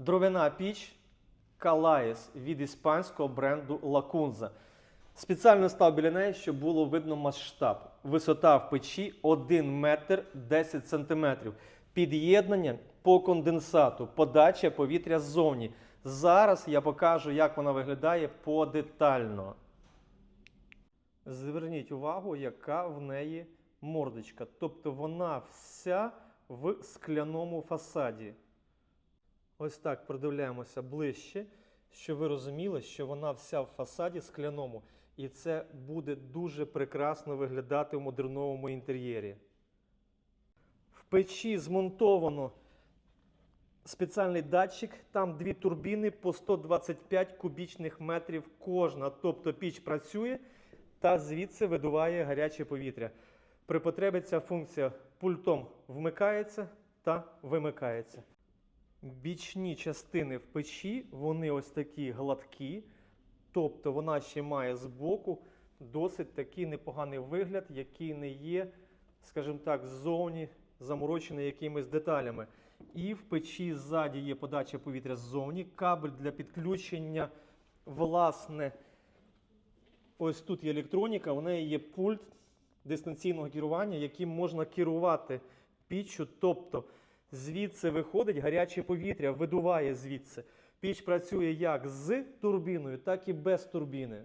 Дровяна піч Калаєс від іспанського бренду Лакунза. Спеціально став біля неї, щоб було видно масштаб. Висота в печі 1 метр 10 сантиметрів. Під'єднання по конденсату, подача повітря ззовні. Зараз я покажу, як вона виглядає подетально. Зверніть увагу, яка в неї мордочка. Тобто вона вся в скляному фасаді. Ось так продивляємося ближче, щоб ви розуміли, що вона вся в фасаді скляному. І це буде дуже прекрасно виглядати в модерновому інтер'єрі. В печі змонтовано спеціальний датчик, там дві турбіни по 125 кубічних метрів кожна. Тобто піч працює та звідси видуває гаряче повітря. При потребі ця функція пультом вмикається та вимикається. Бічні частини в печі, вони ось такі гладкі, тобто вона ще має збоку досить такий непоганий вигляд, який не є, скажімо так, ззовні заморочений якимись деталями. І в печі ззаді є подача повітря ззовні, кабель для підключення, власне, ось тут є електроніка, у неї є пульт дистанційного керування, яким можна керувати піччю. Тобто звідси виходить гаряче повітря, видуває звідси. Піч працює як з турбіною, так і без турбіни.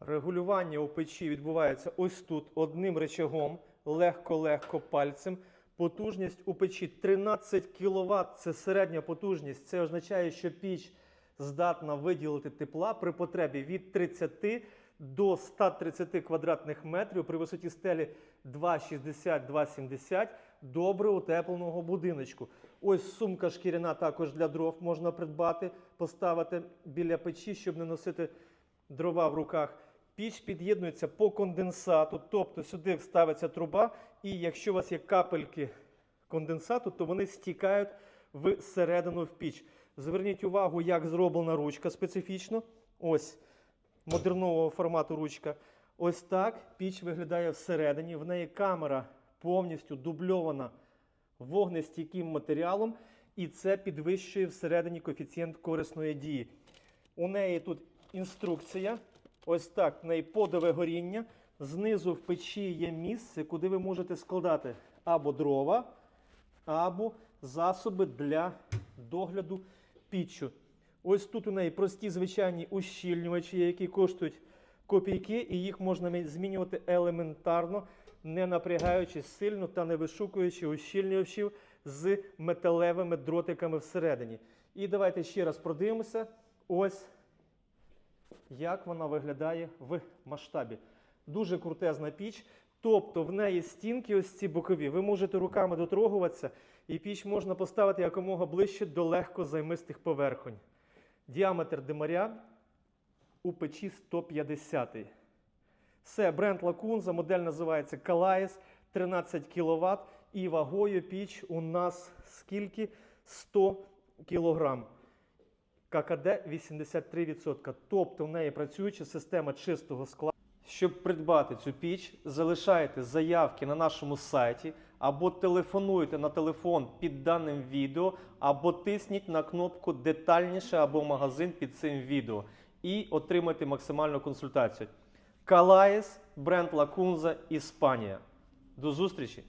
Регулювання у печі відбувається ось тут одним речагом, легко-легко пальцем. Потужність у печі 13 кВт це середня потужність. Це означає, що піч здатна виділити тепла при потребі від 30 до 130 квадратних метрів при висоті стелі 2,60-2,70 добре утепленого будиночку. Ось сумка шкіряна також для дров можна придбати, поставити біля печі, щоб не носити дрова в руках. Піч під'єднується по конденсату, тобто сюди ставиться труба, і якщо у вас є капельки конденсату, то вони стікають всередину в піч. Зверніть увагу, як зроблена ручка специфічно. Ось модернового формату ручка. Ось так піч виглядає всередині. В неї камера повністю дубльована вогнестійким матеріалом, і це підвищує всередині коефіцієнт корисної дії. У неї тут інструкція. Ось так, в неї подове горіння. Знизу в печі є місце, куди ви можете складати або дрова, або засоби для догляду піччю. Ось тут у неї прості звичайні ущільнювачі, які коштують копійки, і їх можна змінювати елементарно, не напрягаючись сильно та не вишукуючи ущільнювачів з металевими дротиками всередині. І давайте ще раз продивимося. Ось як вона виглядає в масштабі. Дуже крутезна піч. Тобто в неї стінки, ось ці бокові, ви можете руками дотрогуватися, і піч можна поставити якомога ближче до легко займистих поверхонь. Діаметр димаря у печі 150. Це бренд Лакунза, модель називається Calais, 13 кВт. І вагою піч у нас скільки? 100 кг. ККД 83%. Тобто в неї працююча система чистого скла. Щоб придбати цю піч, залишайте заявки на нашому сайті або телефонуйте на телефон під даним відео, або тисніть на кнопку детальніше або магазин під цим відео і отримайте максимальну консультацію. Калаїс, бренд Лакунза, Іспанія. До зустрічі!